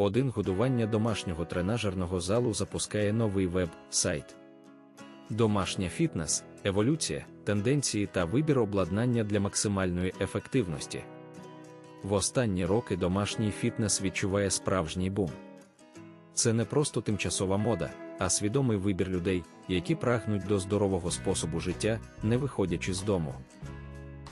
Один годування домашнього тренажерного залу запускає новий веб-сайт. Домашня фітнес, еволюція, тенденції та вибір обладнання для максимальної ефективності. В останні роки домашній фітнес відчуває справжній бум. Це не просто тимчасова мода, а свідомий вибір людей, які прагнуть до здорового способу життя, не виходячи з дому.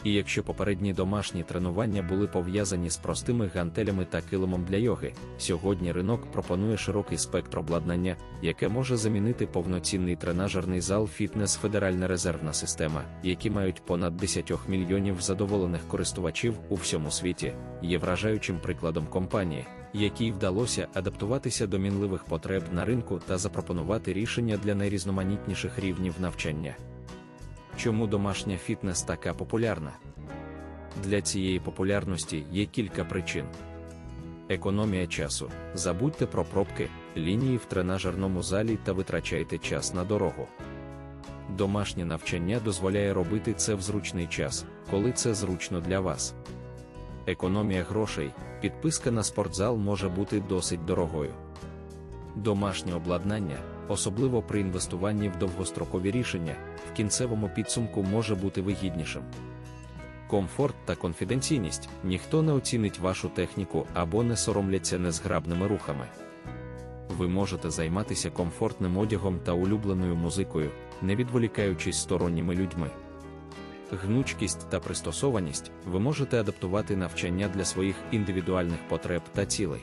І якщо попередні домашні тренування були пов'язані з простими гантелями та килимом для йоги, сьогодні ринок пропонує широкий спектр обладнання, яке може замінити повноцінний тренажерний зал фітнес Федеральна резервна система, які мають понад 10 мільйонів задоволених користувачів у всьому світі, є вражаючим прикладом компанії, якій вдалося адаптуватися до мінливих потреб на ринку та запропонувати рішення для найрізноманітніших рівнів навчання. Чому домашня фітнес така популярна? Для цієї популярності є кілька причин. Економія часу. Забудьте про пробки, лінії в тренажерному залі та витрачайте час на дорогу. Домашнє навчання дозволяє робити це в зручний час, коли це зручно для вас. Економія грошей, підписка на спортзал може бути досить дорогою. Домашнє обладнання, особливо при інвестуванні в довгострокові рішення, в кінцевому підсумку може бути вигіднішим. Комфорт та конфіденційність ніхто не оцінить вашу техніку або не соромляться незграбними рухами. Ви можете займатися комфортним одягом та улюбленою музикою, не відволікаючись сторонніми людьми. Гнучкість та пристосованість ви можете адаптувати навчання для своїх індивідуальних потреб та цілей.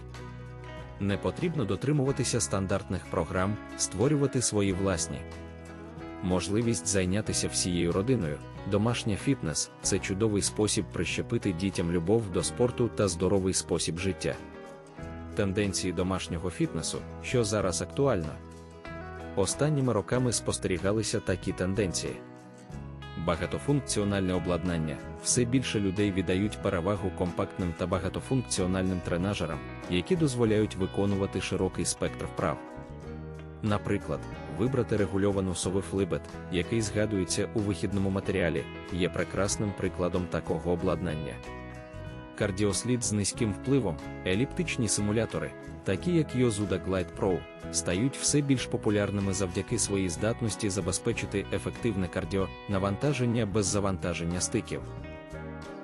Не потрібно дотримуватися стандартних програм, створювати свої власні. Можливість зайнятися всією родиною, домашня фітнес це чудовий спосіб прищепити дітям любов до спорту та здоровий спосіб життя. Тенденції домашнього фітнесу, що зараз актуально. Останніми роками спостерігалися такі тенденції. Багатофункціональне обладнання все більше людей віддають перевагу компактним та багатофункціональним тренажерам, які дозволяють виконувати широкий спектр вправ. Наприклад, вибрати регульовану совифлибет, який згадується у вихідному матеріалі, є прекрасним прикладом такого обладнання. Кардіослід з низьким впливом, еліптичні симулятори, такі як Yozuda Glide Pro, стають все більш популярними завдяки своїй здатності забезпечити ефективне кардіонавантаження без завантаження стиків.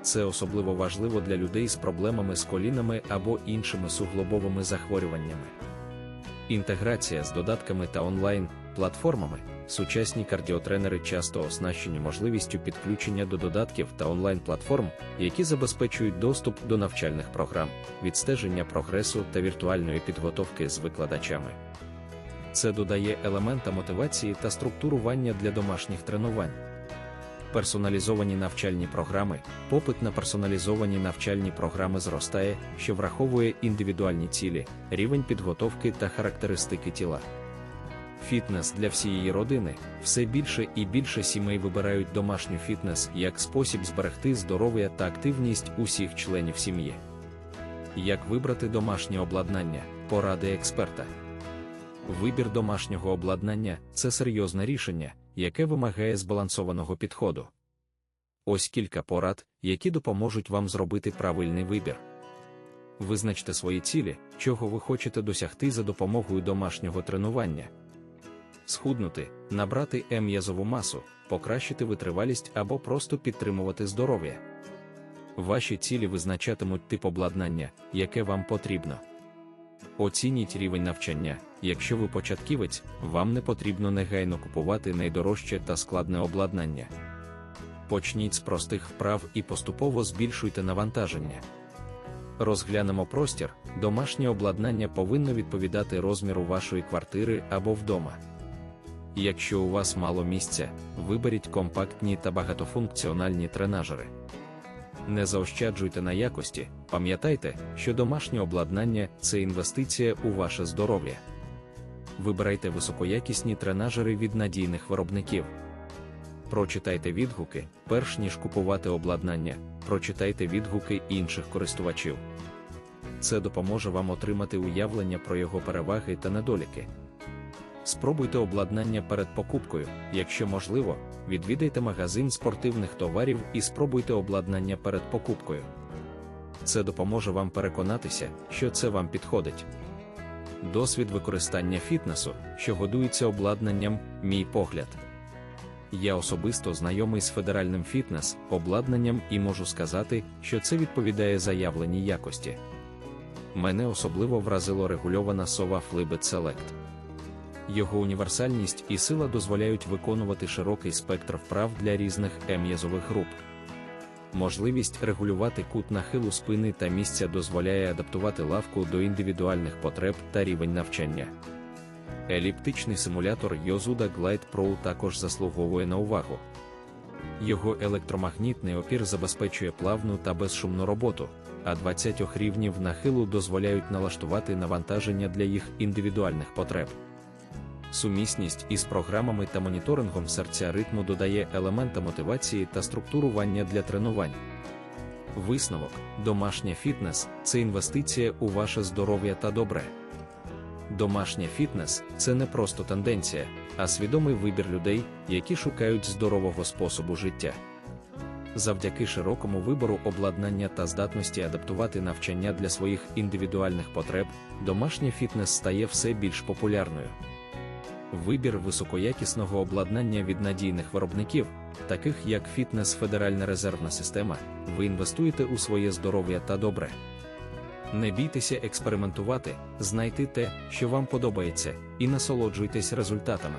Це особливо важливо для людей з проблемами з колінами або іншими суглобовими захворюваннями. Інтеграція з додатками та онлайн-платформами. Сучасні кардіотренери часто оснащені можливістю підключення до додатків та онлайн-платформ, які забезпечують доступ до навчальних програм, відстеження прогресу та віртуальної підготовки з викладачами. Це додає елемента мотивації та структурування для домашніх тренувань. Персоналізовані навчальні програми, попит на персоналізовані навчальні програми зростає, що враховує індивідуальні цілі, рівень підготовки та характеристики тіла. Фітнес для всієї родини все більше і більше сімей вибирають домашню фітнес як спосіб зберегти здоров'я та активність усіх членів сім'ї. Як вибрати домашнє обладнання, поради експерта. Вибір домашнього обладнання це серйозне рішення, яке вимагає збалансованого підходу. Ось кілька порад, які допоможуть вам зробити правильний вибір. Визначте свої цілі, чого ви хочете досягти за допомогою домашнього тренування схуднути, набрати м'язову масу, покращити витривалість або просто підтримувати здоров'я. Ваші цілі визначатимуть тип обладнання, яке вам потрібно. Оцініть рівень навчання. Якщо ви початківець, вам не потрібно негайно купувати найдорожче та складне обладнання. Почніть з простих вправ і поступово збільшуйте навантаження. Розглянемо простір, домашнє обладнання повинно відповідати розміру вашої квартири або вдома. Якщо у вас мало місця, виберіть компактні та багатофункціональні тренажери. Не заощаджуйте на якості, пам'ятайте, що домашнє обладнання це інвестиція у ваше здоров'я. Вибирайте високоякісні тренажери від надійних виробників. Прочитайте відгуки, перш ніж купувати обладнання, прочитайте відгуки інших користувачів. Це допоможе вам отримати уявлення про його переваги та недоліки. Спробуйте обладнання перед покупкою, якщо можливо, відвідайте магазин спортивних товарів і спробуйте обладнання перед покупкою. Це допоможе вам переконатися, що це вам підходить. Досвід використання фітнесу, що годується обладнанням, мій погляд. Я особисто знайомий з федеральним фітнес обладнанням і можу сказати, що це відповідає заявленій якості. Мене особливо вразило регульована сова Flibet Select. Його універсальність і сила дозволяють виконувати широкий спектр вправ для різних ем'язових груп. Можливість регулювати кут нахилу спини та місця дозволяє адаптувати лавку до індивідуальних потреб та рівень навчання. Еліптичний симулятор Yosuda Glide Pro також заслуговує на увагу. Його електромагнітний опір забезпечує плавну та безшумну роботу, а 20 рівнів нахилу дозволяють налаштувати навантаження для їх індивідуальних потреб. Сумісність із програмами та моніторингом серця ритму додає елемента мотивації та структурування для тренувань. Висновок: домашня фітнес це інвестиція у ваше здоров'я та добре. Домашня фітнес це не просто тенденція, а свідомий вибір людей, які шукають здорового способу життя. Завдяки широкому вибору обладнання та здатності адаптувати навчання для своїх індивідуальних потреб, домашня фітнес стає все більш популярною. Вибір високоякісного обладнання від надійних виробників, таких як Фітнес Федеральна резервна система, ви інвестуєте у своє здоров'я та добре. Не бійтеся експериментувати, знайти те, що вам подобається, і насолоджуйтесь результатами.